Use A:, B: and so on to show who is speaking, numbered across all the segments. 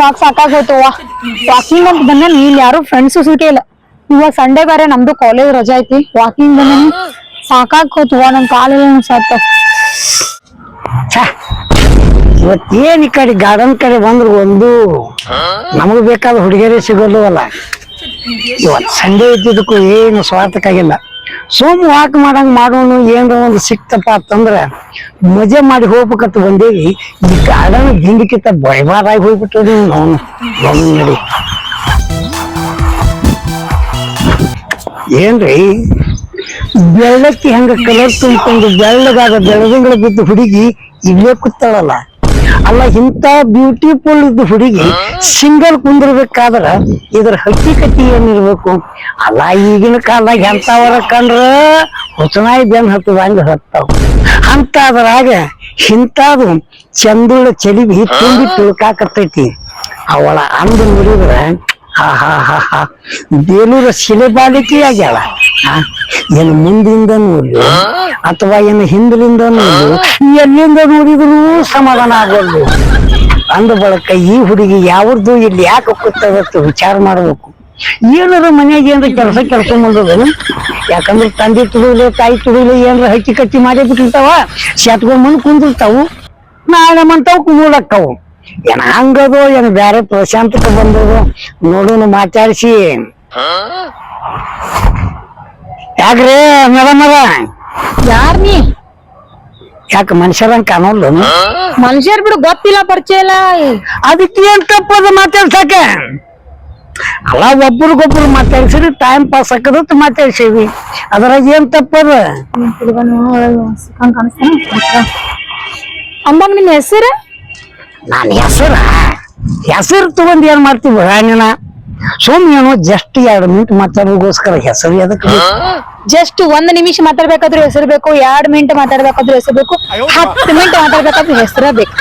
A: ಸಾಕ್ ಸಾಕಾಗೋಯ್ತವ್ವ ವಾಕಿಂಗ್ ಅಂತ ಬಂದ ಇಲ್ಲಿ ಯಾರು ಫ್ರೆಂಡ್ಸ್ ಸೂಟಿ ಇಲ್ಲ. ಇವಾಗ ಸಂಡೇ ಬೇರೆ, ನಮ್ದು ಕಾಲೇಜ್ ರಜಾ ಐತಿ. ವಾಕಿಂಗ್ ಬಂದ ಸಾಕಾಗೋಯ್ತವ್ವ ನನ್ ಕಾಲೆಲ್ಲ ಸಾತ
B: ಇವತ್ತೇನ್ ಈ ಕಡೆ ಗಾರ್ಡನ್ ಕಡೆ ಬಂದ್ರು ಒಂದು ನಮಗ್ ಬೇಕಾದ ಹುಡುಗಿಯರೇ ಅಲ್ಲ ಇವತ್ ಸಂಡೇ ಇದ್ದಿದ್ದಕ್ಕೂ ಏನು ಸ್ವಾರ್ಥಕ್ಕಾಗಿಲ್ಲ. ಸೋಮ್ ವಾಕ್ ಮಾಡಂಗ್ ಮಾಡೋನು ಏನ್ರ ಒಂದು ಸಿಕ್ತಪ್ಪ ಅಂತಂದ್ರ ಮಜಾ ಮಾಡಿ ಹೋಗ್ಬೇಕಂತ ಬಂದೇವಿ. ಈ ಗಾರ್ಡನ್ ದಿಂಡಿಕಿತ್ತ ಬೈಬಾರಾಗಿ ಹೋಗ್ಬಿಟ್ಟು ಅವನು ನೋಡಿ ಏನ್ರಿ? ಬೆಳ್ಳಕ್ಕೆ ಹೆಂಗ ಕಲರ್ ತುಂಬಿಕೊಂಡು ಬೆಳ್ಳಗಾದ ಬೆಳದಿಂಗಳ ಬಿದ್ದು ಹುಡುಗಿ ಇಲ್ಲೇ ಕೂತಾಳಲ್ಲ? ಅಲ್ಲ ಇಂತ ಬ್ಯೂಟಿಫುಲ್ ಇದ್ದ ಹುಡುಗಿ ಸಿಂಗಲ್ ಕುಂದಿರ್ಬೇಕಾದ್ರ ಇದ್ರ ಹಕ್ಕಿಕತಿ ಏನಿರ್ಬೇಕು? ಅಲ್ಲ ಈಗಿನ ಕಾಲದಾಗ ಎಂತವರ ಕಂಡ್ರ ಹೊಸನಾಯಿ ಬೆನ್ ಹತ್ತದ ಹತ್ತವ. ಹತ್ತಾವ ಅಂತದ್ರಾಗ ಇಂತಾದು ಚಂದುಳ ಚಲಿಬಿ ತುಂಬಿ ತುಳ್ಕಾಕತ್ತೈತಿ. ಅವಳ ಅಂದ ನೋಡಿದ್ರ ಹಾ ಹಾ ಹಾ ಹಾ. ಬೇಲೂರ ಶಿಲೆ ಬಾಲಿಕೆ ಆಗ್ಯಾಳ. ಏನು ಮುಂದಿಂದ ನೋಡಿ ಅಥವಾ ಏನು ಹಿಂದಿನಿಂದ ನೋಡಿ ಎಲ್ಲಿಂದ ನೋಡಿದ್ರು ಸಮಾಧಾನ ಆಗೋದು ಅಂದ ಬಳಕ ಈ ಹುಡುಗಿ ಯಾವ್ದು ಇಲ್ಲಿ ಯಾಕೆ ಕೂತದತ್ತು ವಿಚಾರ ಮಾಡ್ಬೇಕು. ಏನಾರ ಮನ್ಯಾಗ ಏನ್ರ ಕೆಲಸ ಕೆಲಸ ಮಾಡೋದು ಯಾಕಂದ್ರೆ ತಂದೆ ತುಡುಗ್ಲೆ ತಾಯಿ ತುಡುಗ್ಲೆ ಏನ್ರ ಹಚ್ಚಿ ಕಚ್ಚಿ ಮಾಡಿ ಬಿಟ್ಟಿರ್ತಾವ. ಶತ್ಕೊಂಡ್ ಮುಂದ್ ಕುಂದಿರ್ತಾವು. ನಾಳೆ ಮಂತಾವ್ ಕುಂದ್ರಕ್ಕವು ಏನ ಹಂಗದು ಏನ್ ಬ್ಯಾರೆ ಪ್ರಶಾಂತಕ ಬಂದದು ನೋಡೋನು ಮಾತಾಡ್ಸಿ. ಯಾಕ್ರಿ ಮೇಡಮ್ ಅದ
A: ಯಾರ್ ನೀ?
B: ಯಾಕ ಮನುಷ್ಯರಂಗ್ ಕಾಣೋಲ್ಲ
A: ಮನುಷ್ಯರ್ ಬಿಡು ಗೊತ್ತಿಲ್ಲ ಪರಿಚಯ ಇಲ್ಲ.
B: ಅದಕ್ಕೆ ಏನ್ ತಪ್ಪದ ಮಾತಾಡ್ಸಕ ಅಲ್ಲ ಒಬ್ರಿಗೊಬ್ರು ಮಾತಾಡ್ಸಿರಿ ಟೈಮ್ ಪಾಸ್ ಆಕದತ್ ಮಾತಾಡ್ಸೀವಿ. ಅದ್ರಾಗ ಏನ್ ತಪ್ಪದ
A: ಅಂದಂಗ ನಿನ್ ಹೆಸರು?
B: ನಾನು ಹೆಸರ ಹೆಸರು ತಗೊಂಡ್ ಏನ್ ಮಾಡ್ತೀವಿ ನೀನ? ಸುಮ್ ಏನೋ ಜಸ್ಟ್ ಎರಡು ಮಿನಿಟ್ ಮಾತಾಡೋಗೋಸ್ಕರ ಹೆಸರು ಎದಕ್ಕೆ
A: ಜಸ್ಟ್ ಒಂದ್ ನಿಮಿಷ ಮಾತಾಡ್ಬೇಕಾದ್ರೂ ಹೆಸರು ಬೇಕು ಎರಡ್ ಮಿನಿಟ್ ಮಾತಾಡ್ಬೇಕಾದ್ರೂ ಹೆಸರು ಬೇಕು ಹತ್ತು ಮಿನಿಟ್ ಮಾತಾಡ್ಬೇಕಾದ್ರೂ ಹೆಸರ ಬೇಕು.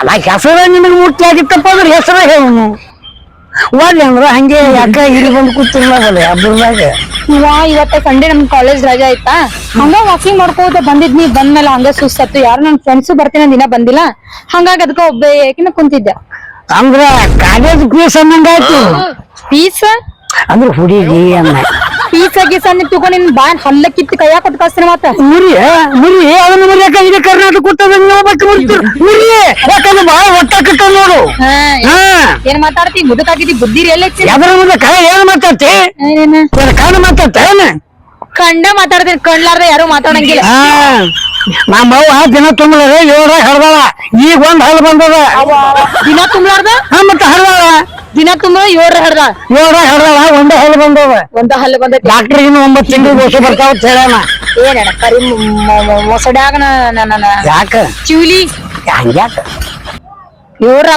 B: ಅಲ್ಲ ಹೆಸರ ನಿನಗೆ ಮುಟ್ಟಿ ಆಗಿತ್ತಪ್ಪ ಅಂದ್ರೆ ಹೆಸರ ಹೇಳು ಒಳ್ಳೆ ಅಂದ್ರ ಹಂಗೆ ಯಾಕ ಇಲ್ಲಿ ಬಂದು ಕೂತಿರ್ಲಾಗಲ್ಲ
A: ಇವಾ ಇವತ್ತ ಸಂಡೆ ನಮ್ ಕಾಲೇಜ್ ರಜಾ ಆಯ್ತಾ? ಹಂಗ ವಾಕಿಂಗ್ ಮಾಡ್ಕೋತ ಬಂದಿದ್ನಿ ಬಂದ್ಮೇಲೆ ಹಂಗ ಸುಸ್ತತ್ತು ಯಾರು ನನ್ ಫ್ರೆಂಡ್ಸ್ ಬರ್ತೀನಿ ದಿನ ಬಂದಿಲ್ಲ. ಹಂಗಾಗಿ ಅದಕ್ಕ ಒಬ್ಬ ಏಕಿನ ಕುಂತಿದ್ದೆ.
B: ಅಂದ್ರ ಕಾಲೇಜ್ ಫೀಸ್ ಅನ್ನಂಗಾಯ್ತು
A: ಪೀಸ್
B: ಅಂದ್ರ ಹುಡುಗಿ ಅನ್ನ.
A: ಪೀಸ್ ಗೀಸ ಅಂತ ತಗೊಂಡ್ ನಿನ್ ಬಾಯ್ ಹಲ್ಲ ಕಿತ್ತು ಕೈಯಾಗ ಕೊಟ್ಟು ಕಳ್ಸ್ತೀನಿ ಮತ್ತ
B: ಮುರಿ ಮುರಿ ಅದನ್ನ ಮುರಿಯಾಕ ಇದೆ ಕರ್ನಾಟಕ ಕೊಟ್ಟದ ಮುರಿ ಯಾಕಂದ್ರೆ ಬಾಳ ಒಟ್ಟ ಕಟ್ಟ ನೋಡು.
A: ಹಾ. ಏನ್ ಮಾತಾಡ್ತಿ? ಮುದುಕಾಗಿದ್ದಿ ಬುದ್ಧಿ ಎಲ್ಲ
B: ಎದ್ರ ಮುಂದೆ ಕೈ ಏನ್ ಮಾತಾಡ್ತಿ? ಏನ್? ಕಾಣ ಮಾತಾಡ್ತೇನ
A: ಕಂಡ ಮಾತಾಡ್ತೀನಿ ಕಣ್ಲಾರ್ದ ಯಾರು ಮಾತಾಡಂಗಿಲ್ಲ.
B: ನಮ್ಮ ಅವ್ವ ದಿನ ತುಂಬಲಾರ ಏಳ್ರ ಹಡ್ದಾಳ ಈಗ ಒಂದ್ ಹಲ್ ಬಂದದ.
A: ದಿನ ತುಂಬಲಾರ್ದ
B: ಹಾ ಮತ್ತ ಹಡ್ದಾಳ
A: ದಿನ ತುಂಬ ಏಳ್ರ ಹಡ್ದ
B: ಏಳ್ರ ಹಡ್ದಾಳ ಒಂದ ಹಲ್ ಬಂದದ.
A: ಒಂದ ಹಲ್ಲು ಬಂದ
B: ಡಾಕ್ಟರ್ ಇನ್ನು ಒಂಬತ್ತು ತಿಂಗಳು ದೋಷ ಬರ್ತಾವ ಹೇಳೋಣ.
A: ಏನ ಕರಿ ಮೊಸಡ್ಯಾಗ ನನ್ನ
B: ಯಾಕ?
A: ಚಿವ್ಲಿ
B: ಹಂಗ್ಯಾಕ?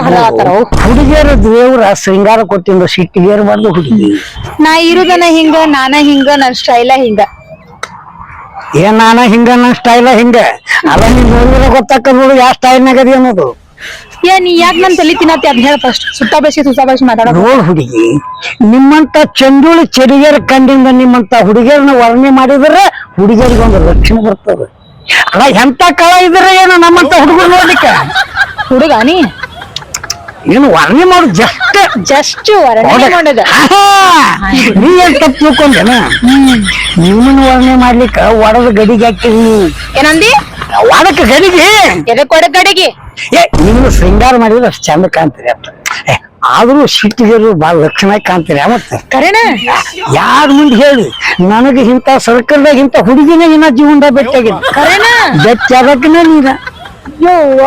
A: ಹರಾತಾರ
B: ಹುಡುಗಿಯರು ದೇವ್ರ ಶೃಂಗಾರ ಕೊಟ್ಟಿಂದ ಬಂದು ಹುಡುಗಿ.
A: ನಾ ಇರುದನ ಹಿಂಗ ನಾನ ಹಿಂಗ ನನ್ ಸ್ಟೈಲ ಹಿಂಗ.
B: ಏನ್ ನಾನ ಹಿಂಗ ನನ್ ಸ್ಟೈಲ ಹಿಂಗ. ಅದ ನಿನ್ ನೋಡಿದ್ರೆ ಗೊತ್ತಾಕ ನೋಡು ಯಾವ ಸ್ಟೈಲ್ನಾಗ ಅದಿ ಅನ್ನೋದು.
A: ಏ ನೀ ಯಾಕ ನನ್ ತಲಿ ತಿನ್ನತಿ ಅದ್ ಹೇಳ ಫಸ್ಟ್ ಸುತ್ತ ಬೇಸಿ ಸುತ್ತ ಬೇಸಿ ಮಾತಾಡ
B: ನೋಡ್ ಹುಡುಗಿ ನಿಮ್ಮಂತ ಚಂದುಳಿ ಚೆರಿಗೆರ ಕಂಡಿಂದ ನಿಮ್ಮಂತ ಹುಡುಗಿಯರನ್ನ ವರ್ಣೆ ಮಾಡಿದ್ರೆ ಹುಡುಗಿಯರಿಗೆ ಒಂದು ರಕ್ಷಣೆ ಬರ್ತದೆ. ಅಲ್ಲ ಎಂತ ಕಳ ಇದ್ರೆ ಏನು ನಮ್ಮಂತ ಹುಡುಗರು ನೋಡ್ಲಿಕ್ಕೆ?
A: ಹುಡುಗ ನೀ?
B: ಏನು ವರ್ಣೆ ಮಾಡು ಜಸ್ಟ್
A: ಜಸ್ಟ್ ವರ್ಣನೆ ಮಾಡೋದ.
B: ನೀ ಏನ್ ತಪ್ಪು ತಿಳ್ಕೊಂಡೇನ? ನಿಮ್ಮನ್ನ ವರ್ಣಿ ಮಾಡ್ಲಿಕ್ಕ ಒಡದ ಗಡಿಗೆ ಹಾಕಿದೀನಿ
A: ಏನಂದಿ?
B: ಒಡಕ ಗಡಿಗೆ?
A: ಎದಕ್ ಕೊಡ ಗಡಿಗೆ?
B: ಏ ನಿಮ್ಗೆ ಶೃಂಗಾರ ಮಾಡಿದ್ರೆ ಅಷ್ಟು ಚಂದ ಕಾಣ್ತೀರಿ ಅಂತ. ಆದ್ರೂ ಸಿಟ್ಟಿಗೆರು ಬಹಳ ಲಕ್ಷಣ ಕಾಣ್ತೀರಿ ಮತ್ತೆ.
A: ಕರೆನ?
B: ಯಾರ ಮುಂದೆ ಹೇಳಿ? ನನಗೆ ಇಂಥ ಸರ್ಕಲ್ದಾಗ ಇಂತ ಹುಡುಗಿನ ಇನ್ನ ಜೀವನದಾಗ ಬೆಟ್ಟಾಗಿಲ್ಲ
A: ಕರೆನ?
B: ಬೆಟ್ಟಾಗಕ್ಕನ ನೀನ.
A: ಯವ್ವ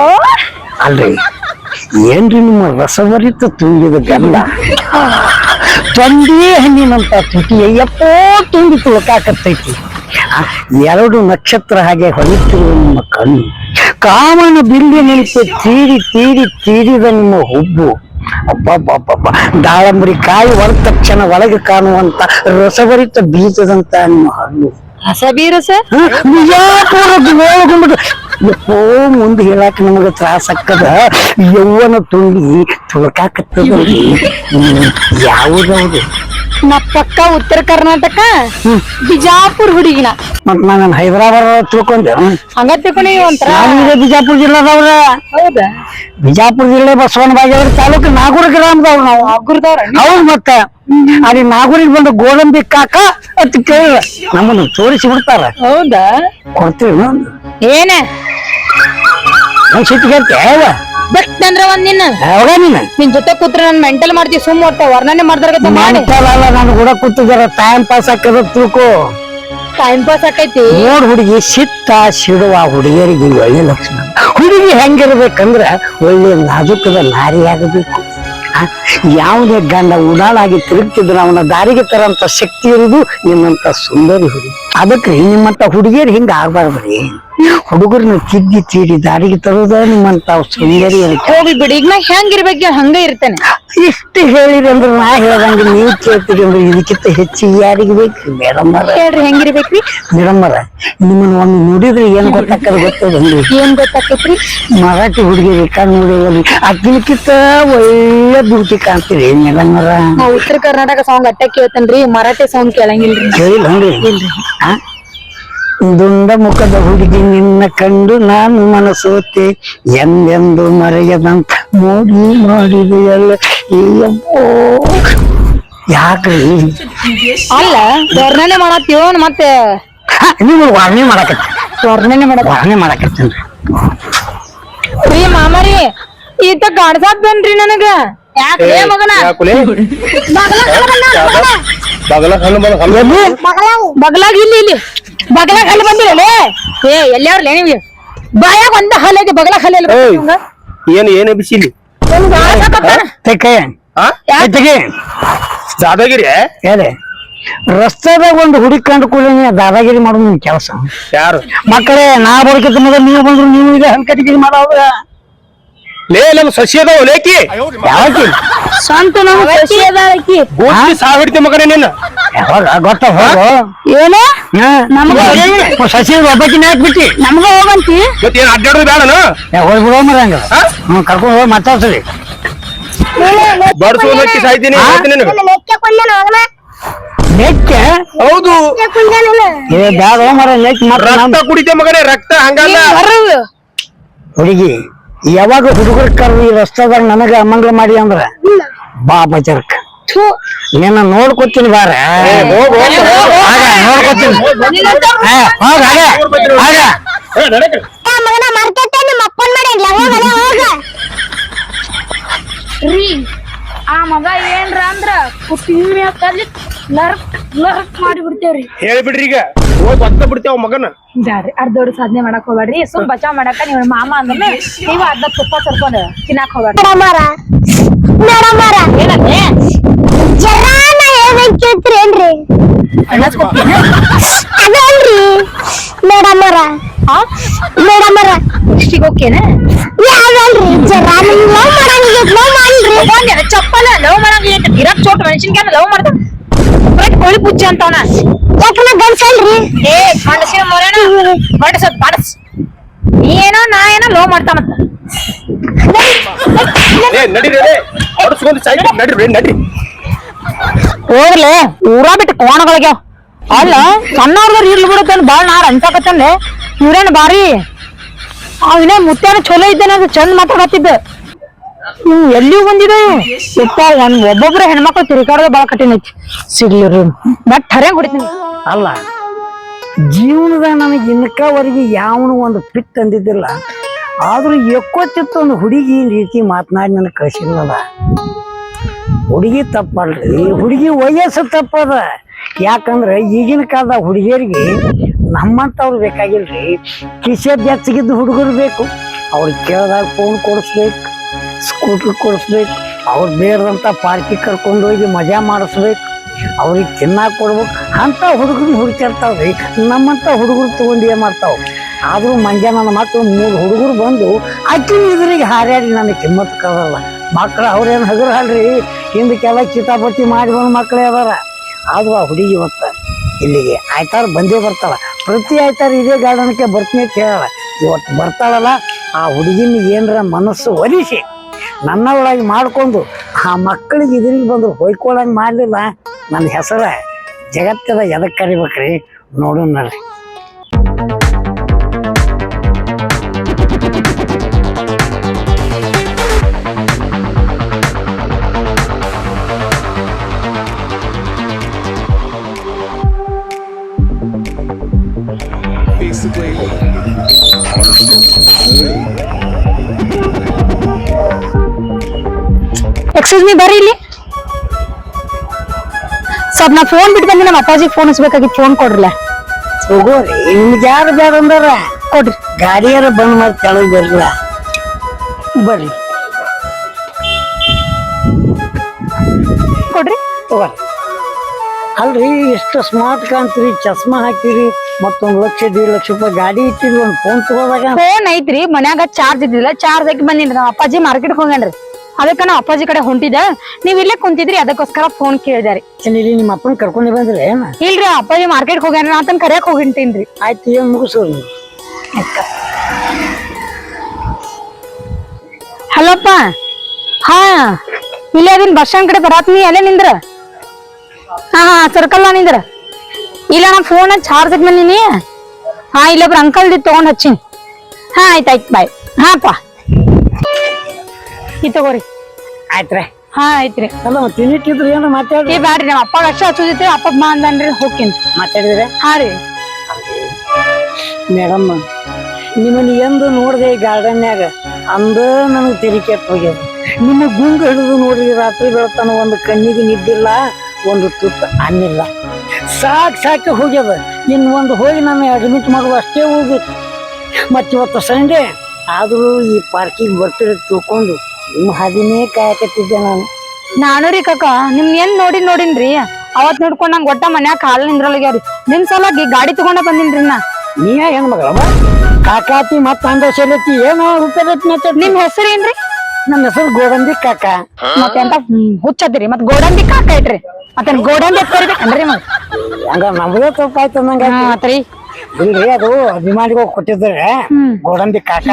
B: ಅಲ್ರಿ. ಏನ್ರಿ ನಿಮ್ಮ ರಸಭರಿತ ತುಂಬಿದ ಬೆಲ್ಲ ತೊಂದೇ ಹಣ್ಣಿನಂತ ತುಟಿ ಎಪ್ಪೋ ತುಂಬಿ ತುಳುಕಾಕತ್ತೈತಿ ಎರಡು ನಕ್ಷತ್ರ ಹಾಗೆ ಹೊಳಿತಿರುವ ನಿಮ್ಮ ಕಣ್ಣು. ಕಾಮನ ಬಿಲ್ಲಿ ನಿಂತು ತೀರಿ ತೀರಿ ತೀರಿದ ನಿಮ್ಮ ಹುಬ್ಬು. ಅಬ್ಬಬ್ಬಬ್ಬಬ್ಬ. ದಾಳಂಬರಿ ಕಾಯಿ ಹೊರ ತಕ್ಷಣ ಒಳಗೆ ಕಾಣುವಂತ ರಸಭರಿತ ಬೀಜದಂತ ನಿಮ್ಮ ಹಣ್ಣು.
A: ರಸ ಬೀರಸ?
B: ಹ? ಎಪ್ಪೋ ಮುಂದೆ ಹೇಳಾಕ ನಮಗ ತ್ರಾಸ ಆಕ್ಕದ ಯೌವನ ತುಂಬಿ ತುಳಕಾಕತ್ತದ? ಯಾವ್ದೌದು
A: ನಾ ಪಕ್ಕ ಉತ್ತರ ಕರ್ನಾಟಕ ಬಿಜಾಪುರ್ ಹುಡುಗಿನ.
B: ಮತ್ ನಾನು ಹೈದರಾಬಾದ್ ತಿಳ್ಕೊಂಡೆ.
A: ಹಂಗ ತಿಳ್ಕೊಂಡಿ ಒಂಥರ.
B: ನಾನು ಬಿಜಾಪುರ ಜಿಲ್ಲಾದವ್ರ.
A: ಹೌದಾ?
B: ಬಿಜಾಪುರ ಜಿಲ್ಲೆ ಬಸವನ ಬಾಗೇವಾಡಿ ತಾಲೂಕು ನಾಗೂರ ಗ್ರಾಮದವ್ರು ನಾವು. ಹೌದು ಮತ್ತ. ಅಲ್ಲಿ ನಾಗೂರಿಗೆ ಬಂದು ಗೋಡಂಬಿ ಕಾಕ ಅಂತ ಕೇಳಿದ. ನಮ್ಮನ್ನು ತೋರಿಸಿ ಬಿಡ್ತಾರ.
A: ಹೌದಾ?
B: ಕೊಡ್ತೀವಿ
A: ಏನ?
B: ನನ್ ಸಿಟ್ಟಿಗೆ ಅವ
A: ಬೆಟ್ಟ ಅಂದ್ರ ಒಂದ್ ನಿನ್ನ.
B: ಯಾವಾಗ ನೀನು
A: ನಿನ್ ಜೊತೆ ಕೂತ್ರೆ ನನ್ ಮೆಂಟಲ್ ಮಾಡ್ತಿ ಸುಮ್ ಒಟ್ಟ ವರ್ಣನೆ ಮಾಡ್ದಾರ ಮಾಡಿ.
B: ಅಲ್ಲ ನಾನು ಕೂಡ ಕೂತಿದಾರ ಟೈಮ್ ಪಾಸ್ ಹಾಕದ ತಿಳ್ಕೊ.
A: ಟೈಮ್ ಪಾಸ್ ಆಕೈತಿ
B: ನೋಡ್ ಹುಡುಗಿ ಸಿಟ್ಟ ಸಿಡುವ ಹುಡುಗಿಯರಿಗೆ ಒಳ್ಳೆ ಲಕ್ಷಣ. ಹುಡುಗಿ ಹೆಂಗಿರ್ಬೇಕಂದ್ರ ಒಳ್ಳೆ ನಾಜುಕದ ನಾರಿ ಆಗಬೇಕು ಯಾವುದೇ ಗಂಡ ಉಡಾಳಾಗಿ ತಿರುಗ್ತಿದ್ರು, ಅವನ ದಾರಿಗೆ ತರಂತ ಶಕ್ತಿ ಇರುದು ನಿಮ್ಮಂತ ಸುಂದರಿ ಹುಡುಗಿ. ಅದಕ್ಕೆ ನಿಮ್ಮಂತ ಹುಡುಗಿಯರು ಹಿಂಗ ಆಗ್ಬಾರ್ದ್ರಿ. ಹುಡುಗರನ್ನ ತಿದ್ದಿ ತೀಡಿ ದಾರಿಗೆ ತರೋದ ನಿಮ್ಮಂತ ಸುಂದರಿ
A: ಹೋಗಿ ಬಿಡಿ, ಈಗ ನಾ ಹೆಂಗಿರ್ಬೇಕು ಹಂಗ ಇರ್ತೇನೆ.
B: ಇಷ್ಟು ಹೇಳಿರಿ ಅಂದ್ರೆ ನಾ ಹೇಳ್ದಂಗೆ ನೀವು ಕೇಳ್ತೀರಿ ಅಂದ್ರೆ ಇದಕ್ಕಿಂತ ಹೆಚ್ಚು ಯಾರಿಗೆ ಬೇಕು? ಮೇಡಮ್
A: ಹೇಳ್ರಿ ಹೆಂಗಿರ್ಬೇಕ್ರಿ?
B: ಮೇಡಮ್ ನಿಮ್ಮನ್ನ ಒಂದು ನೋಡಿದ್ರೆ ಏನ್ ಗೊತ್ತಾಕದ ಗೊತ್ತದ
A: ಏನ್ ಗೊತ್ತಾಕೈತ್ರಿ
B: ಮರಾಠಿ ಹುಡುಗಿರಿ ಕಣ್ ನೋಡಿದಲ್ಲಿ ಅಕ್ಕಿನಕ್ಕಿಂತ ಒಳ್ಳೆ ಬ್ಯೂಟಿ ಕಾಣ್ತೀರಿ ಮೇಡಮ್
A: ಉತ್ತರ ಕರ್ನಾಟಕ ಸಾಂಗ್ ಅಟ್ಟ ಕೇಳ್ತೇನ್ರಿ ಮರಾಠಿ ಸಾಂಗ್ ಕೇಳಂಗಿಲ್ರಿ.
B: ಕೇಳಿಲ್ಲ ಹಂಗ್ರಿ? ದುಂಡ ಮುಖದ ಹುಡುಗಿ ನಿನ್ನ ಕಂಡು ನಾನು ಮನಸೋತೆ ಎಂದೆಂದು ಮರೆಯದಂತ ಮೋಡಿ ಮಾಡಿದೆಯಲ್ಲ. ಅಯ್ಯಪ್ಪೋ ಯಾಕ್ರಿ?
A: ಅಲ್ಲ ವರ್ಣನೆ ಮಾಡತ್ತೀವೋ ಮತ್ತೆ?
B: ನೀವು ವರ್ಣನೆ ಮಾಡಕತ್ತಿ.
A: ವರ್ಣನೆ ಮಾಡ
B: ವರ್ಣನೆ ಮಾಡಕತ್ತೀನಿ
A: ರೀ ಮಾಮಾರಿ ಈತ ಕಾಡ್ಸಾಕ್ತೇನ್ರಿ ನನಗ. ಯಾಕ್ರಿ ಮಗನ? ಬಗಲಾಗ ಇಲ್ಲಿ ಇಲ್ಲಿ. ಬಗಲಾಗ ಹಲ್ಲು ಬಂದಿಲ್ಲ ಏ ಬಾಯ ನೀವು? ಬಾಯಾಗ ಒಂದ ಹಲ್ಲು ಐತಿ ಬಗಲಾಗ ಹಲ್ಲು
C: ಏಯ್. ಏನು ಏನೇ ಬಿಸಿಲಿ
A: ನಿಮ್ಗೆ ಆಳ್ಸಕತ್ತಾನ.
B: ತೆಕ್ಕೆ.
C: ಆ?
B: ತೆಗೆ
C: ದಾದಾಗಿರಿ
B: ಹೇಳಿ ರಸ್ತೆದಾಗ ಒಂದು ಹುಡುಗಿ ಕಂಡು ಕೂಡ ದಾದಾಗಿರಿ ಮಾಡೋದು ನಿಮ್ ಕೆಲಸ.
C: ಯಾರು?
B: ಮಕ್ಕಳೇ ನಾ ಬರೋಕ್ಕಿಂತ ಮೊದಲು ನೀವು ಬಂದ್ರು ನೀವು ಈಗ ಹಂಕಟಿಗಿರಿ ಮಾಡೋದ್ರ
C: ಲೇ ನಮ್ ಸಸಿ ಅದಾವ ಲೇಕಿ
B: ಯಾವತ್ತಿ
A: ಸ್ವಂತ ನಮ್ಮ ಸಸಿ ಆಕಿ.
C: ಸಾವಿಡ್ತಿ ಮಗನೇ ನಿನ್ನ.
B: ಯಾವಾಗ ಗೊತ್ತ ಹೋಗು.
A: ಏನು?
B: ನಮ್ಗ ಸಸಿ ಒಬ್ಬಕಿನ ಹಾಕ್ಬಿಟ್ಟಿ.
A: ನಮ್ಗ ಹೋಗಂತಿ.
C: ಮತ್ತೆ ಏನು ಅಡ್ಡಾಡೋದು ಬೇಡನ
B: ಹೋಗಿ ಬಿಡೋ ಮರ ಹಂಗ.
C: ಹಾ?
B: ಹ್ಮ್ ಕರ್ಕೊಂಡು ಹೋಗಿ ಮಾತಾಡ್ಸಲಿ.
C: ಬಡ್ಸು ಹಕ್ಕಿ ಸಾಯ್ತೀನಿ
B: ಆ?
C: ಹೇಳ್ತೀನಿ ನಿನಗೆ.
B: ಲೆಕ್ಕೆ
C: ಹೌದು.
B: ಏ ಬ್ಯಾಡ ಮರ ಲೆಕ್ ಮತ್ತೆ
C: ರಕ್ತ ಕುಡಿತೆ ಮಗನೇ ರಕ್ತ ಹಂಗಲ್ಲ.
B: ಹುಡುಗಿ ಯಾವಾಗ ಹುಡುಗರ ಕರ್ರಿ ಈ ರಸ್ತೆದಾಗ ನನಗ ಅಮಂಗಳ ಮಾಡಿ ಅಂದ್ರ? ಬಾ ಬಜರ್ಕ್. ನಿನ್ನ ನೋಡ್ಕೊತೀನಿ ಬಾರ.
C: ಏ, ಹೋಗ್, ಹೋಗ್, ಹೋಗ್, ಹೋಗ್.
B: ಆಗ. ನೋಡ್ಕೊತೀನಿ.
D: ಮಗನ ಮಾರ್ಕೆಟ್ ನಿಮ್ಮ ಅಪ್ಪನ್ ಮಾಡಿಲ್ಲ ಹೋಗಲ್ಲ ಹೋಗ
E: ರೀ ಆ ಮಗ ಏನ್ರ ಅಂದ್ರ ಕುಟ್ಟಿ ಲರ್ಕ್ ಲರ್ಕ್ ಮಾಡಿ ಬಿಡ್ತೇವ್ರಿ
C: ಹೇಳ್ಬಿಡ್ರಿ ಈಗ. ಹೋಗಿ ಒತ್ತ ಬಿಡ್ತೇವ ಮಗನ.
E: ಬ್ಯಾಡ್ರಿ ಅರ್ಧವ್ರು ಸಾಧನೆ ಮಾಡಕ್ ಹೋಗ್ಬೇಡ್ರಿ ಸುಮ್ ಬಚಾವ್ ಮಾಡಕ ನೀವ್ ಮಾಮ ಅಂದ್ರೆ ನೀವ ಅರ್ಧ ತುಪ್ಪ ಸರ್ಕೊಂಡು ತಿನ್ನಾಕ್ ಹೋಗ್ಬೇಡ್ರಿ
D: ಮೇಡಮರ ಮೇಡಮರ
E: ಏನಂದ್ರೆ
D: ಜರಾನ ಹೇಳ್ದಂಗ್ ಕೇಳ್ತೀರೇನ್ರಿ? ಅದಲ್ರಿ. ಮೇಡಮರ ಮೇಡಮರ
E: ಇಷ್ಟಿಗೆ ಓಕೆನ?
D: ಯಾವ್ದಲ್ರಿ? ಜರಾ ನಿಮ್ ಲವ್ ಮಾಡಂಗಿಲ್ಲ ಲವ್ ಮಾಡ್ರಿ
E: ಚಪ್ಪಲ. ಲವ್ ಮಾಡಂಗ ಇರಕ್ ಚೋಟ್? ಮೆಣಸಿನ್ಕಾಯ ಲವ್ ಮಾಡ್ದ? ಕೋಳಿ ಪುಚ್ಚ ಅಂತವನ.
D: ಯಾಕನ ಗಂಡ್ಸಲ್ರಿ
E: ಏ ಗಂಡಸಿನ ಮೊರೇನ ಬಡಸ ಬಡಸ್ ನೀ ಏನೋ ನಾ ಏನೋ ಲೋ ಮಾಡ್ತಾನಂತ
C: ಏ ನಡೀರಿ ನಡೀರಿ ನಡಿ
A: ಹೋಗ್ಲಿ ಊರ ಬಿಟ್ಟು ಕೋಣಗಳಿಗೆ ಅಲ್ಲ ಸಣ್ಣವ್ರದ್ರ ಇರ್ಲಿ ಬಿಡುತ್ತೆ ಬಾಳ ನಾರ್ ಅನ್ಸಕತ್ತಂದೆ. ಇವ್ರೇನ್ ಬಾರಿ? ಅವನೇ ಮುತ್ತೇನ ಚಲೋ ಇದ್ದಾನೆ ಅದು ಚಂದ ಮಾತಾಡತ್ತಿದ್ದ ಹ್ಮ್ ಎಲ್ಲಿ ಬಂದಿದೆ? ಇಪ್ಪ ಒಂದ್ ಒಬ್ಬೊಬ್ರ ಹೆಣ್ಮಕ್ಳು ತಿರುಗಾಡೋದು ಬಾಳ ಕಠಿಣ ಐತಿ. ಸಿಗ್ಲಿರಿ ಬಟ್ ಹರೇ ಹೊಡಿತೀನಿ.
B: ಅಲ್ಲ ಜೀವನದಾಗ ನನಗೆ ಇನ್ಕವರೆಗೆ ಯಾವನು ಒಂದು ಫಿಟ್ ಅಂದಿದ್ದಿಲ್ಲ ಆದ್ರೂ ಎಕ್ಕೋತಿತ್ತು ಒಂದು ಹುಡುಗಿ ಈ ರೀತಿ ಮಾತನಾಡಿ ನನಗೆ ಕಳಿಸಿಲ್ಲದ ಹುಡುಗಿ ತಪ್ಪಲ್ರಿ. ಹುಡುಗಿ ವಯಸ್ಸು ತಪ್ಪದ. ಯಾಕಂದ್ರೆ ಈಗಿನ ಕಾಲದ ಹುಡುಗಿಯರಿಗೆ ನಮ್ಮಂತವ್ರು ಬೇಕಾಗಿಲ್ರಿ. ಕಿಸೆ ಬೆಚ್ಚಗಿದ್ದು ಹುಡುಗರು ಬೇಕು. ಅವ್ರಿಗೆ ಕೇಳಿದಾಗ ಫೋನ್ ಕೊಡಿಸ್ಬೇಕು. ಸ್ಕೂಟ್ರ್ ಕೊಡಿಸ್ಬೇಕು, ಅವ್ರು ಬೇರೆದಂಥ ಪಾರ್ಕಿಗೆ ಕರ್ಕೊಂಡು ಹೋಗಿ ಮಜಾ ಮಾಡಿಸ್ಬೇಕು, ಅವ್ರಿಗೆ ತಿನ್ನಾಕ ಕೊಡ್ಬೇಕು ಅಂತ ಹುಡುಗರು ಹುಡುಕಿರ್ತಾವ್ರಿ ನಮ್ಮಂತ ಹುಡುಗರು ತಗೊಂಡು ಏನು ಮಾಡ್ತಾವೆ? ಆದರೂ ಮಂಜಾನ ಮಕ್ಕಳು ಮೂರು ಹುಡುಗರು ಬಂದು ಅಕ್ಕಿನ ಇದ್ರಿಗೆ ಹಾರ್ಯಾಡಿ ನನಗೆ ಕಿಮ್ಮತ್ತು ಕದಲ್ಲ. ಮಕ್ಳು ಅವ್ರೇನು ಹಗರು ಅಲ್ರಿ ಹಿಂದಕ್ಕೆಲ್ಲ ಕಿತಾಪತಿ ಮಾಡಿ ಬಂದು ಮಕ್ಕಳೇ ಅದಾರ. ಆದರೂ ಆ ಹುಡುಗಿ ಒತ್ತ ಇಲ್ಲಿಗೆ ಆಯ್ತಾರ, ಬಂದೇ ಬರ್ತಾಳ. ಪ್ರತಿ ಆಯ್ತಾರ ಇದೇ ಗಾರ್ಡನ್ಗೆ ಬರ್ತೀನಿ ಅಂತ ಹೇಳಲ್ಲ. ಇವತ್ತು ಬರ್ತಾಳಲ್ಲ, ಆ ಹುಡುಗಿನ ಏನರ ಮನಸ್ಸು ಒಲಿಸಿ. ನನ್ನ ಒಳಗೆ ಮಾಡ್ಕೊಂಡು ಆ ಮಕ್ಕಳಿಗೆ ಇದ್ರಿಗೆ ಬಂದು ಹೊಯ್ಕೊಳ್ಳಂಗೆ ಮಾಡಲಿಲ್ಲ. ನನ್ನ ಹೆಸರ ಜಗತ್ತದ ಎದಕ್ಕೆ ಕರಿಬೇಕ್ರಿ? ನೋಡೋಣ
A: ಎಕ್ಸ್ಕ್ಯೂಸ್ ಮೀ ಬರ್ರಿ ಇಲ್ಲಿ. ಸ್ವಲ್ಪ ನಾ ಫೋನ್ ಬಿಟ್ಟು ಬಂದು ನಮ್ಮ ಅಪ್ಪಾಜಿ ಫೋನ್ ಹಚ್ಬೇಕಾಗಿತ್ತು ಫೋನ್ ಕೊಡ್ರಲ್ಲ
B: ಹೋಗೋರಿ ನಿಮ್ಗೆ ಯಾರು ಬೇಡ ಅಂದಾರ?
A: ಕೊಡ್ರಿ.
B: ಗಾಡಿಯಾರ ಬಂದ್ ಮಾಡಿ ಕೆಳಗೆ ಬರ್ಲ ಬರ್ರಿ.
A: ಕೊಡ್ರಿ.
B: ತಗೋರಿ ಅಲ್ರಿ ಎಷ್ಟು ಸ್ಮಾರ್ಟ್ ಕಾಣ್ತೀರಿ ಚಸ್ಮಾ ಹಾಕಿರಿ ಮತ್ತೊಂದು ಲಕ್ಷ ದೇಡ್ ಲಕ್ಷ ರೂಪಾಯಿ ಗಾಡಿ ಇಟ್ಟಿರಿ ಒಂದು ಫೋನ್ ತಗೋದಾಗ.
A: ಫೋನ್ ಐತ್ರಿ ಮನ್ಯಾಗ ಚಾರ್ಜ್ ಇದ್ದಿಲ್ಲ ಚಾರ್ಜ್ ಹಾಕಿ ಬಂದಿನ್ರಿ ನಮ್ಮ ಅಪ್ಪಾಜಿ ಮಾರ್ಕೆಟ್ ಹೋಗ್ಯಾನ್ರಿ. ಅದಕ್ಕ ನಾ ಅಪ್ಪಾಜಿ ಕಡೆ ಹೊಂಟಿದ ನೀವ್ ಇಲ್ಲೇ ಕುಂತಿದ್ರಿ ಅದಕ್ಕೋಸ್ಕರ ಫೋನ್ ಕೇಳಿದಾರಿ
B: ಇಲ್ಲಿ ನಿಮ್ಮ ಅಪ್ಪನ ಕರ್ಕೊಂಡು ಬಂದ್ರಿ
A: ಇಲ್ರಿ ಅಪ್ಪಾಜಿ ಮಾರ್ಕೆಟ್ ಹೋಗ್ಯಾರ ನಾ ಆತನ್ ಕರ್ಯಾಕ್ ಹೋಗಿಂಟೇನ್ರಿ.
B: ಆಯ್ತು ಏನ್ ಮುಗಿಸು
A: ಹಲೋಪ್ಪ. ಹಾ ಇಲ್ಲೇ ಅದೀನಿ ಬಸ್ ಸ್ಟ್ಯಾಂಡ್ ಕಡೆ ಬರಾತ್ನಿ ಅಲ್ಲೇ ನಿಂದ್ರ? ಹಾ ಹಾ ಸರ್ಕಲ್ ನಿಂದ್ರ? ಇಲ್ಲ ನಾ ಫೋನ್ ಚಾರ್ಜ್ ಬಂದಿನಿ ಹಾ ಇಲ್ಲೊಬ್ರು ಅಂಕಲ್ ತಗೊಂಡ್ ಹಚ್ಚಿನಿ. ಹಾ ಆಯ್ತಾಯ್ತು ಬಾಯ್ ಹಾಪ್ಪ. ಈ ತಗೋರಿ.
B: ಆಯ್ತ್ರೆ.
A: ಹಾ ಆಯ್ತ್ರಿ.
B: ಅಲ್ಲ ಮತ್ತೆ ಇದ್ರೆ ಏನು ಮಾತಾಡಿ
A: ಏ ಬ್ಯಾಡ್ರಿ ನಮ್ಮ ಅಪ್ಪ ಅಷ್ಟ ಹಚ್ಚುದಿತ್ರಿ ಅಪ್ಪ ಬಾ ಅಂದನ್ರಿ ಹೋಗ್ತೀನಿ.
B: ಮಾತಾಡಿದ್ರೆ?
A: ಹಾ ರೀ.
B: ಮೇಡಮ್ ನಿಮ್ಮನ್ನ ಎಂದು ನೋಡಿದೆ ಗಾರ್ಡನ್ಯಾಗ ಅಂದ ನನಗೆ ತೆರಿಕೆ ಹೋಗ್ಯದ. ನಿಮ್ಮ ಗುಂಗ ಹಿಡಿದು ನೋಡ್ರಿ ರಾತ್ರಿ ಬೆಳತನ ಒಂದು ಕಣ್ಣಿಗೆ ನಿದ್ದಿಲ್ಲ ಒಂದು ತುತ್ತ ಅನ್ನಿಲ್ಲ. ಸಾಕ್ ಸಾಕಿ ಹೋಗ್ಯದ. ಇನ್ನು ಒಂದು ಹೋಗಿ ನಾನು ಅಡ್ಮಿಟ್ ಮಾಡುವ ಅಷ್ಟೇ ಹೋಗ್ಬೇಕು ಮತ್ತೆ ಇವತ್ತು ಸಂಡೇ ಆದರೂ ಈ ಪಾರ್ಕಿಗೆ ಬರ್ತಿರೋದು ತಿಳ್ಕೊಂಡು ಹಾದಿನೇ ಕಾಯಕತ್ತಿದ್ದೆ ನಾನು.
A: ನಾನು ರೀ ಕಾಕ ನಿಮ್ ಏನ್ ನೋಡಿ ನೋಡಿನ್ರಿ? ಅವತ್ ನೋಡ್ಕೊಂಡ್ ನಂಗ್ ಒಟ್ಟ ಮನ್ಯಾಗ ಕಾಲ ನಿಂದ್ರಲ್ಗ್ಯಾವ್ರಿ ನಿಮ್ ಸಲಾಗಿ ಗಾಡಿ ತಗೊಂಡ ಬಂದಿನ್ರಿ ನಾ.
B: ನೀಯ ಹೆಣ್ಮಗಳವ ಕಾಕಾತಿ ಮತ್ತ ಅಂದ ಏನೋ ರೂಪಾಯಿ
A: ನಿಮ್ ಹೆಸರು ಏನ್ರಿ?
B: ನನ್ನ ಹೆಸರು ಗೋಡಂಬಿ ಕಾಕ.
A: ಮತ್ತೆ ಅಂತ ಹುಚ್ಚದಿರಿ ಮತ್ ಗೋಡಂಬಿ ಕಾಕ ಇಟ್ರಿ. ಮತ್ತೆ ಗೋಡಂಬಿ ಎತ್ಕರಿಬೇಕನ್ರಿ ಮಗ
B: ಹಂಗ ನಮ್ದೇ ತಪ್ಪಾಯ್ತು ಅನ್ನಂಗ
A: ಮತ್ರಿ
B: ಇಲ್ರಿ ಅದು ಅಭಿಮಾನಿಗಳು ಕೊಟ್ಟಿದ್ರೆ ಗೋಡಂಬಿ ಕಾಕ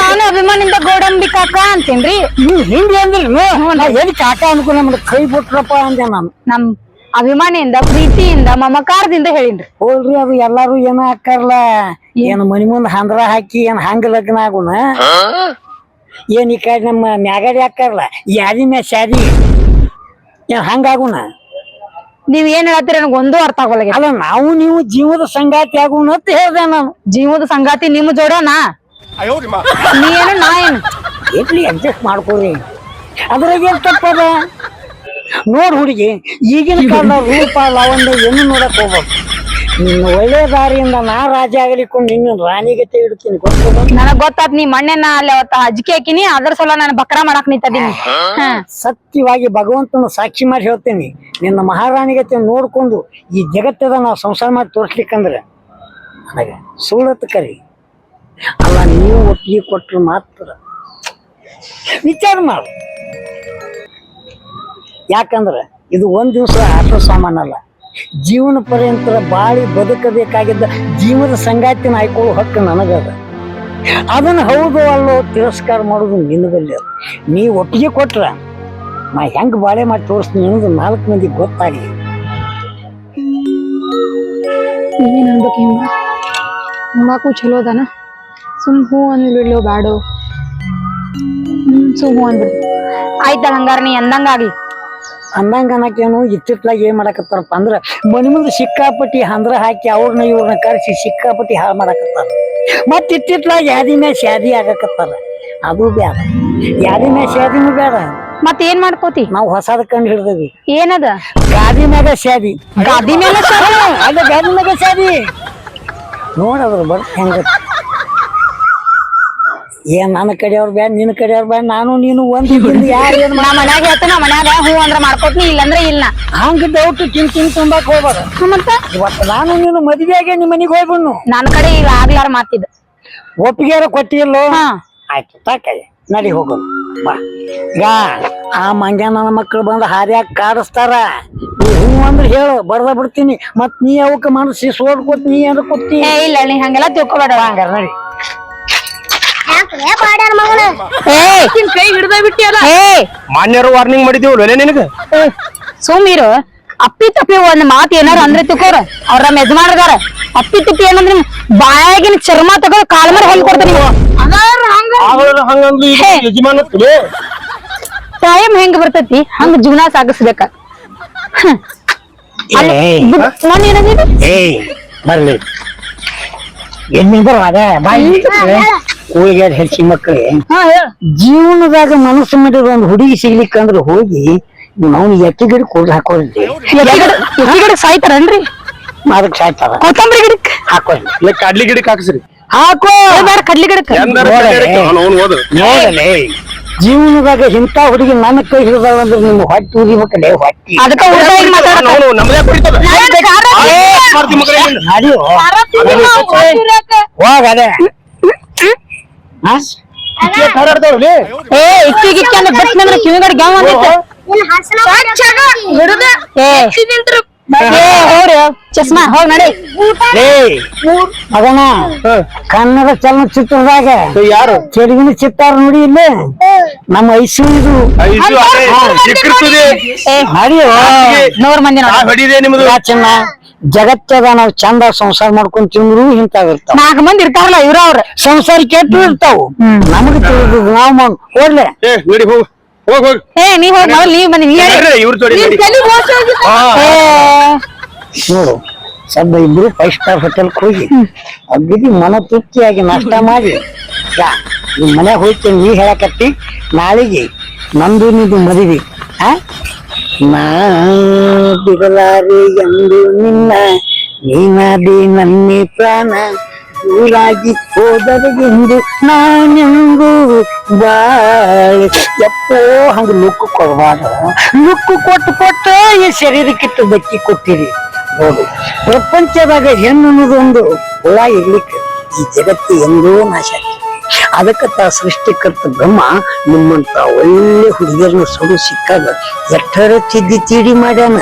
A: ನಾನು ಅಭಿಮಾನಿಂದ ಗೋಡಂಬಿ ಕಾಕ ಅಂತೇನ್ರಿ?
B: ಹ್ಮ್, ಹಿಂಗೆ ನಾ ಎಲ್ಲಿ ಕಾಕ ಅನ್ಕೊ ನಮ್ಗೆ ಕೈ ಬಿಟ್ರಪ್ಪ ಅಂದೆ ನಾನು.
A: ನಮ್ ಅಭಿಮಾನಿಯಿಂದ ಪ್ರೀತಿಯಿಂದ ಮಮಕಾರದಿಂದ ಹೇಳಿನ್ರಿ.
B: ಹೋಲ್ರಿ ಅದು ಎಲ್ಲಾರು ಏನ ಹಾಕಾರಲ್ಲ ಏನ್? ಮನಿ ಮುಂದ್ ಹಂದ್ರ ಹಾಕಿ ಏನ್ ಹಂಗ ಲಗ್ನ ಆಗುನ? ಏನ್ ಈ ಕಡೆ ನಮ್ಮ ಮ್ಯಾಗಡಿ ಹಾಕಾರಲ್ಲ ಯಾದಿ ಮ್ಯಾ ಶಾದಿ? ಏನ್ ಹಂಗಾಗುನ
A: ನೀವ್ ಏನ್ ಹೇಳತ್ತೀರ ನನಗೆ ಒಂದೂ ಅರ್ಥ ಆಗೋಲ್ಲ
B: ಅಲ್ಲ ನಾವು ನೀವು ಜೀವದ ಸಂಗಾತಿ ಆಗೋಣ ಅಂತ ಹೇಳ್ದೆ ನಾನು.
A: ಜೀವದ ಸಂಗಾತಿ ನಿಮ್ ಜೋಡನಾ? ನೀ ಏನು ನಾ ಏನು?
B: ಎಲ್ಲಿ ಅಡ್ಜಸ್ಟ್ ಮಾಡ್ಕೊರಿ ಅದ್ರಾಗ ಏನ್ ತಪ್ಪದ ನೋಡ್ ಹುಡುಗಿ ಈಗಿನ ಕಾಲದ ರೂಪ ಲಾವಣ್ಯ ಏನು ನೋಡಕ್ ಹೋಗ್ಬೇಕು ನಿನ್ನ ಒಳ್ಳೆ ದಾರಿಯಿಂದ ನಾ ರಾಜ ಆಗಲಿಕೊಂಡು ನಿನ್ನ ರಾಣಿಗತೆ ಇಡ್ತೀನಿ ಗೊತ್ತದ
A: ನನಗ್ ಗೊತ್ತಾತ್ ನೀ ಮಣ್ಣೆನ ಅಲ್ಲಿ ಅವತ್ತ ಅಜ್ಕಿ ಹಾಕಿನಿ ಅದ್ರ ಸಲ ನಾನು ಬಕ್ರ ಮಾಡಕ್ ನಿಂತೀನಿ
B: ಸತ್ಯವಾಗಿ ಭಗವಂತನ ಸಾಕ್ಷಿ ಮಾಡಿ ಹೇಳ್ತೇನೆ ನಿನ್ನ ಮಹಾರಾಣಿಗತೆ ನೋಡ್ಕೊಂಡು ಈ ಜಗತ್ತದ ನಾವು ಸಂಸಾರ ಮಾಡಿ ತೋರಿಸ್ಲಿಕ್ಕಂದ್ರೆ ನನಗೆ ಸುಳ್ಳತ್ ಕರಿ. ಅಲ್ಲ ನೀವು ಒಪ್ಪಿಗೆ ಕೊಟ್ಟರು ಮಾತ್ರ. ವಿಚಾರ ಮಾಡು. ಯಾಕಂದ್ರೆ ಇದು ಒಂದ್ ದಿವಸ ಆಟೋ ಸಾಮಾನಲ್ಲ ಜೀವನ ಪರ್ಯಂತರ ಬಾಳಿ ಬದುಕಬೇಕಾಗಿದ್ದ ಜೀವನದ ಸಂಗಾತಿನ ಆಯ್ಕೊಳ್ಳೋ ಹಕ್ಕು ನನಗದ. ಅದನ್ನ ಹೌದು ಅಲ್ಲೋ ತಿರಸ್ಕಾರ ಮಾಡೋದು ನಿನ್ನದಲ್ಲಿ ಅದ. ನೀ ಒಟ್ಟಿಗೆ ಕೊಟ್ರ ನಾ ಹೆಂಗೆ ಬಾಳೆ ಮಾಡಿ ತೋರಿಸ್ತೀನಿ ಅನ್ನೋದು ನಾಲ್ಕು ಮಂದಿ ಗೊತ್ತಾಗಿ
A: ಏನ್ ಅನ್ಬೇಕು ಹಿಂಗ ನೋಡಾಕು ಚಲೋ ಅದಾನ? ಸುಮ್ ಹೂ ಅಂದ್ಬಿಡ್ಲು ಬ್ಯಾಡು. ಸುಮ್ ಹೂ ಅಂದ್ಬಿಡು ಆಯ್ತ ಹಂಗಾರ ನೀ ಅಂದಂಗಾಗ್ಲಿ.
B: ಅಂದಂಗ ಅನ್ನಕೇನು ಇತ್ತಿತ್ಲಾಗ ಏನ್ ಮಾಡಕತ್ತಾರಪ್ಪ ಅಂದ್ರ ಮನಿ ಮುಂದೆ ಸಿಕ್ಕಾಪಟ್ಟಿ ಹಂದ್ರ ಹಾಕಿ ಅವ್ರನ್ನ ಇವ್ರನ್ನ ಕರೆಸಿ ಸಿಕ್ಕಾಪಟ್ಟಿ ಹಾಳು ಮಾಡಕತ್ತಾರ ಮತ್ ಇತ್ತಿತ್ಲಾಗ ಯಾದಿ ಮ್ಯಾ ಶಾದಿ ಆಗಕತ್ತಾರ ಅದು ಬ್ಯಾಡ. ಯಾದಿ ಮ್ಯಾ ಶಾದಿನೂ ಬೇಡ
A: ಮತ್ ಏನ್ ಮಾಡ್ಕೋತಿ?
B: ನಾವು ಹೊಸದ ಕಂಡು ಹಿಡ್ದವಿ.
A: ಏನದ?
B: ಗಾದಿ ಮ್ಯಾಗ ಶಾದಿ.
A: ಗಾದಿ ಮ್ಯಾಲ?
B: ಅದ ಗಾದಿ ಮ್ಯಾಗ ಶಾದಿ. ನೋಡದ್ರ ಬರ್ ಹೆಂಗ ಏನ್ ನನ್ನ ಕಡೆಯವ್ರ ಬ್ಯಾಡ ನಿನ್ನ ಕಡೆಯವ್ರ ಬ್ಯಾಡ ನಾನು ನೀನು ಒಂದ್ ಯಾರು ಏನ್
A: ನಾ ಮನ್ಯಾಗ ಹೇಳ್ತಾನ ಮನ್ಯಾಗ ಹೂ ಅಂದ್ರ ಮಾಡ್ಕೊತೀನಿ ಇಲ್ಲಂದ್ರೆ ಇಲ್ಲ
B: ಹಂಗ ಡೌಟ್ ತಿನ್ ತಿನ್ ತುಂಬಾಕ್ ಹೋಗ್ಬಾರ
A: ಮತ್ತ?
B: ಇವತ್ತು ನಾನು ನೀನು ಮದ್ವೆಗೆ ನಿಮ್ಮ ಮನೆಗೆ ಹೋಗ್ಬಿಡ್ನು.
A: ನನ್ ಕಡೆ ಇಲ್ಲ ಆಗ್ಲಾರ ಮಾತಿದ್.
B: ಒಪ್ಪಿಗೆ ಕೊಟ್ಟಿಲ್ಲೋ
A: ಹಾ.
B: ಆಯ್ತು ತಾಕಯ್ಯ ನಡಿ ಹೋಗೋಣ ಬಾ. ಈಗ ಆ ಮಂಗ್ಯ ನನ್ನ ಮಕ್ಳು ಬಂದು ಹಾರ್ಯಾಗ ಕಾಡಿಸ್ತಾರ. ಹ್ಞೂ ಅಂದ್ರೆ ಹೇಳು ಬರ್ದ ಬಿಡ್ತೀನಿ. ಮತ್ ನೀ ಅವಕ್ಕ ಮನಸ್ಸಿ ಸೋಡ್ ಕೊಟ್ಟು ನೀ ಅಂದ್ರೆ
A: ಕೊತ್ತಿ ಇಲ್ಲ ನೀ ಹಂಗೆಲ್ಲ ತಿಳ್ಕೊಬೇಡ.
B: ಹಂಗಾರ ನಡಿ.
A: ಕೈ ಹಿಡ್ದ ಬಿಟ್ಟಿಯಲ್ಲ? ಏ.
C: ಮಾನ್ಯರು ವಾರ್ನಿಂಗ್ ಮಾಡಿದೀವಿ ನಿನಗ?
A: ಸುಮ್ ಇರು ಅಪ್ಪಿ ತಪ್ಪಿ ಒಂದ್ ಮಾತು ಏನಾರ ಅಂದ್ರೆ ತಿಕ್ಕೋರ. ಅವ್ರ ನಮ್ಮ ಯಜಮಾನ್ರದಾರ. ಅಪ್ಪಿ ತಪ್ಪಿ ಏನಂದ್ರೆ ನಿಮ್ ಬಾಯಾಗಿನ ಚರ್ಮ ತಗೋ ಕಾಲ್ ಹೆಂಗ್ ಹೊಲ್ ಕೊಡ್ತಾರೆ ನೀವು?
C: ಹಂಗಂದ್ಲು. ಯಜಮಾನ.
A: ಟೈಮ್ ಹೆಂಗ್ ಬರ್ತೈತಿ? ಹಂಗ ಜೀವನ ಸಾಗಿಸ್ಬೇಕ. ಏನಂದ್ರೆ?
B: ಏಯ್. ಬರ್ಲಿ. ಎಲ್ಲಿಂದ ಅದ ಬಾಯಿ ಊರಿಗೆ ಹೆಚ್ಚಿನ ಮಕ್ಕಳೇ
A: ಹಾ ಹೇಳ.
B: ಜೀವನದಾಗ ಮನಸ್ಸು ಮೇಲೆ ಒಂದು ಹುಡುಗಿ ಸಿಗ್ಲಿಕ್ಕಂದ್ರ ಹೋಗಿ ನಾವು ಎತ್ತಿ ಗಿಡ ಕೂದಲು ಹಾಕೋದ್ರಿ
A: ಗಿಡಕ್ ಸಾಯ್ತಾರನ್ರಿ?
B: ಅದಕ್ಕೆ ಸಾಯ್ತಾರ.
A: ಕೊತ್ತಂಬರಿ ಗಿಡಕ್
B: ಹಾಕೋರಿ
C: ಇಲ್ಲ ಕಡ್ಲಿ ಗಿಡಕ್ಕೆ ಹಾಕ್ಸ್ರಿ.
B: ಹಾಕೋ.
A: ಬೇಡ ಕಡ್ಲಿ ಗಿಡಕ್
B: ನೋಡಲೇ. ಜೀವನದಾಗ ಇಂತ ಹುಡುಗಿ ನನ್ನ ಕೈ ಹಿಡಿದ್ರೆ ಅಂದ್ರೆ ನಿಮ್ಮ ಹೊಟ್ಟಿ ಉರಿಬೇಕಲ್ಲೇ ಹೊಟ್ಟಿ.
A: ಅದಕ್ಕ ಉಲ್ಟಾ ಏ ಇಕ್ಕಿ ಗಿಕ್ಕಿ ಅಂದ್ರೆ ಬಿಟ್ ನಂದ್ರ ಕಿವಿಗಡೆ ಗ್ಯಾವ್ ಅಂದಿತ್ತು ಏ. ಏ ಹೋಗ್ರಿ ಚಸ್ಮಾ ಹೋಗ್ ನಡಿ.
B: ಮಗನ ಕನ್ನಡ ಚಲನಚಿತ್ರದಾಗ
C: ಯಾರು?
B: ತೆಲುಗಿನ ಚಿತ್ತಾರ ನೋಡಿ ಇಲ್ಲಿ. ನಮ್ಮ ಐಸು ಇದು.
A: ನೂರ್ ಮಂದಿ
C: ಆ
A: ನೋಡಿ
C: ಹೊಡಿದೆ ನಿಮ್ದು
B: ಚಿನ್ನ? ಜಗತ್ತದ ನಾವು ಚಂದ ಸಂಸಾರ ಮಾಡ್ಕೊಂಡ್ ತಿಂದ್ರು ಇಂತಾವಿರ್ತಾವ
A: ನಾಲ್ಕು ಮಂದಿ ಇರ್ತಾರಲ್ಲ ಇವ್ರ ಅವ್ರ.
B: ಸಂಸಾರ ಕೆಟ್ಟು ಇರ್ತಾವ್. ನಮಗ್ ತಿಳಿದ ನಾವ್ ಮಾಡ್ ಹೋಗ್ಲೆ.
C: ಏ ನಡಿ ಹೋಗು. ಹೋಗ್ ಹೋಗ್.
A: ಏ ನೀ ಹೋಗ್ ಮೊದಲ್ ನೀವ್ ಬನ್ನಿ ನೀ ಹೇಳಿ.
C: ನಡ್ರಿ, ಇವ್ರ್ ಜೋಡಿ ನಡಿ. ಹಾ.
A: ಏ.
B: ನೋಡು ಸದ್ದ ಇಬ್ರು ಫೈವ್ ಸ್ಟಾರ್ ಹೋಟೆಲ್ ಹೋಗಿ ಅಗ್ದಿ ಮನ ತೃಪ್ತಿಯಾಗಿ ನಾಷ್ಟ ಮಾಡಿ ಯಾ ನಿಮ್ ಮನ್ಯಾಗ ಹೋಗ್ತೀನಿ ನೀ ಹೇಳಕತ್ತಿ ನಾಳಿಗೆ ನಂದು ನಿಂದು ಮದುವೆ ಆ? ನಾ ಬಿಡಲಾರೆ ಎಂದು ನಿನ್ನ ನೀನಾದಿ ನನ್ನ ಪ್ರಾಣ ಊರಾಗಿ ಹೋದರೆಗೆಂದು ನಾನೆಂದು ಬಾಳೆ. ಎಪ್ಪೋ, ಹಂಗೆ ಲುಕ್ಕು ಕೊಡಬಾರ ಲುಕ್ಕು ಕೊಟ್ಟು ಕೊಟ್ಟು ಈ ಶರೀರಕ್ಕಿಟ್ಟು ಬಕ್ಕಿ ಕೊಟ್ಟಿರಿ. ನೋಡು, ಪ್ರಪಂಚದಾಗ ಹೆಣ್ಣು ಅನ್ನೋದೊಂದು ಹುಳ ಇರ್ಲಿಕ್ಕೆ ಈ ಜಗತ್ತು ಎಂದೂ ನಾಶ. ಅದಕ್ಕೆ ತಾ ಸೃಷ್ಟಿಕರ್ತ ಬ್ರಹ್ಮ ನಿಮ್ಮಂತ ಒಳ್ಳೆ ಹುಡುಗಿಯರನ್ನ ಸುಡು ಸಿಕ್ಕಾಗ ಎಟ್ಟರ ತಿದ್ದಿ ತೀಡಿ ಮಾಡ್ಯಾನ?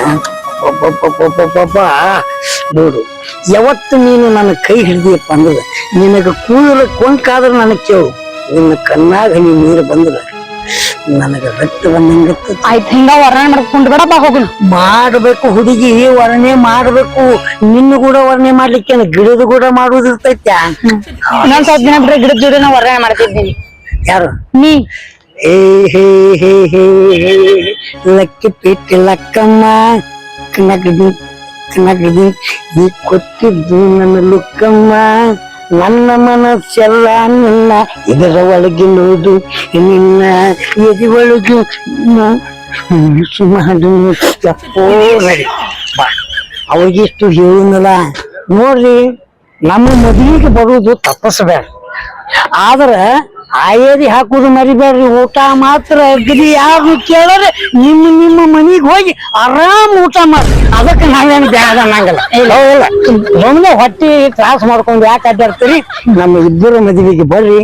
B: ನೋಡು, ಯಾವತ್ತು ನೀನು ನನ್ನ ಕೈ ಹಿಡಿದಿಯಪ್ಪ ಅಂದ್ರೆ ನಿನಗ ಕೂದಲು ಕೊಂಕಾದ್ರೆ ನನಗೆ ಕೇಳು. ನಿನ್ನ ಕಣ್ಣಾಗ ನೀ ನೀರು ಬಂದ್ರೆ ನನಗ ರಕ್ತ ಬಂದಂಗತ್ತ
A: ಆಯ್ತು ಹಿಂಗ ವರ್ಣನೆ ಮಾಡ್ಕೊಂಡು ಬೇಡ ಬಾ
B: ಮಾಡಬೇಕು ಹುಡುಗಿ ವರ್ಣೆ ಮಾಡಬೇಕು. ನಿನ್ನ ಕೂಡ ವರ್ಣೆ ಮಾಡ್ಲಿಕ್ಕೆ ಗಿಡದ ಕೂಡ ಮಾಡುದಿರ್ತೈತೆ
A: ಇನ್ನೊಂದ್ ಸ್ವಲ್ಪ ದಿನ ಬಿಟ್ರೆ ಗಿಡದ ಜೋಡಿ ನಾ ವರ್ಣನೆ ಮಾಡ್ತಿದ್ದೀನಿ.
B: ಯಾರು?
A: ನೀ.
B: ಏ ಹೇ ಹೇ ಹೇ ಹೇ. ಲಕ್ಕಿ ಪೀಟಿ ಲಕ್ಕಮ್ಮ. ಕನಗದಿ ಕನಗದಿ ನೀ ಕೊಟ್ಟಿದ್ದು ನನ್ನ ಲುಕ್ಕಮ್ಮ. ನನ್ನ ಮನಸ್ಸೆಲ್ಲ ನಿನ್ನ ಇದರ ಒಳಗೆ ನೋಡು ನಿನ್ನ ಎದಿ ಒಳಗೆ ಸುಮಾರು ಅವ್ರಿಗಿಷ್ಟು ಹೇಳುನಲ್ಲ, ನೋಡ್ರಿ, ನಮ್ಮ ಮದುವೆಗೆ ಬರುವುದು ತಪ್ಪಸ್ಬೇಡ ಆದ್ರ ಆಯೇರಿ ಹಾಕುದು ಮರಿಬೇಡ್ರಿ. ಊಟ ಮಾತ್ರ ಅಗ್ರಿ ಯಾರು ಕೇಳರೆ, ನಿಮ್ಮ ನಿಮ್ಮ ಮನಿಗ್ ಹೋಗಿ ಆರಾಮ್ ಊಟ ಮಾಡಿ. ಅದಕ್ಕೆ ನಾವೇನು ಬ್ಯಾಡ ಅನ್ನಂಗಲ್ಲ. ಇಲ್ಲ ಹೊಟ್ಟಿ ತ್ರಾಸ ಮಾಡ್ಕೊಂಡು ಯಾಕೆ ಅಡ್ಡಾಡ್ತೀರಿ? ನಮ್ಮ ಇಬ್ಬರು ಮದುವೆಗೆ ಬರ್ರಿ.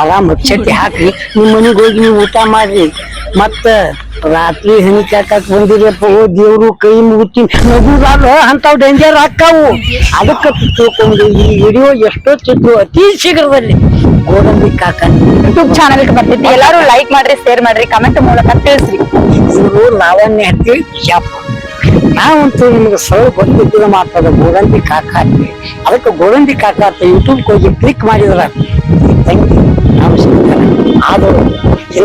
B: ಆರಾಮ್ ಚಟ್ಟಿ ಹಾಕ್ರಿ. ನಿಮ್ಮ ಮನಿಗ್ ಹೋಗಿ ನೀವು ಊಟ ಮಾಡ್ರಿ. ಮತ್ತ ರಾತ್ರಿ ಹನಿ ಕಾಕಕ್ ಬಂದಿರಪ್ಪ ಓ ದೇವ್ರು ಕೈ ಮುಗುತ್ತೀನಿ ನಗುದಾರ ಅಂತಾವ್ ಡೇಂಜರ್ ಹಾಕಾವು ಅದಕ್ಕೆ ತಿಳ್ಕೊಂಡು ಈ ವಿಡಿಯೋ ಎಷ್ಟೋ ಚಿತ್ರ ಅತಿ ಶೀಘ್ರದಲ್ಲಿ ಗೋಡಂಬಿ ಕಾಕ
A: ಯೂಟ್ಯೂಬ್ ಚಾನಲ್ ಬರ್ತೈತಿ ಎಲ್ಲಾರು ಲೈಕ್ ಮಾಡ್ರಿ ಶೇರ್ ಮಾಡ್ರಿ ಕಮೆಂಟ್ ಮೂಲಕ ತಿಳಿಸ್ರಿ.
B: ಇವರು ಲಾವಣ್ಯ ಹತ್ತಿ ಶಾಪ ನಾವಂತೂ ನಿಮ್ಗೆ ಸರಳ ಗೊತ್ತಿದ್ದ ಮಾತಾಡ ಗೋಡಂಬಿ ಕಾಕ ಅದಕ್ಕೆ ಗೋಡಂಬಿ ಕಾಕ ಅಂತ ಯೂಟ್ಯೂಬ್ ಹೋಗಿ ಕ್ಲಿಕ್ ಮಾಡಿದ್ರ ಥ್ಯಾಂಕ್ ತಂಗಿ ಸಿಗ್ತಾರೆ ಆದರೂ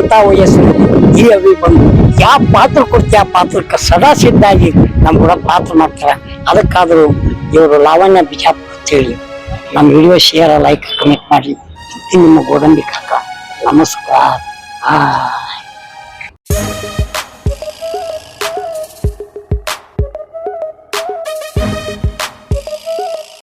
B: ಇಂಥ ವಯಸ್ಸಿನಲ್ಲಿ ಈ ಅವಿ ಬಂದು ಯಾವ ಪಾತ್ರ ಕೊಡ್ತೀಯ ಆ ಪಾತ್ರಕ್ಕೆ ಸದಾ ಸಿದ್ಧಾಗಿ ನಮ್ಮ ಕೂಡ ಪಾತ್ರ ಮಾಡ್ತಾರೆ. ಅದಕ್ಕಾದರೂ ಇವರು ಲಾವಣ್ಯ ಬಿಜಾಪುರ ಅಂತೇಳಿ ನಮ್ಮ ವಿಡಿಯೋ ಶೇರ್ ಲೈಕ್ ಕಮೆಂಟ್ ಮಾಡಿ. ನಿಮ್ಮ ಗೋಡಂಬಿ ಕಾಕ. ನಮಸ್ಕಾರ. ಆ.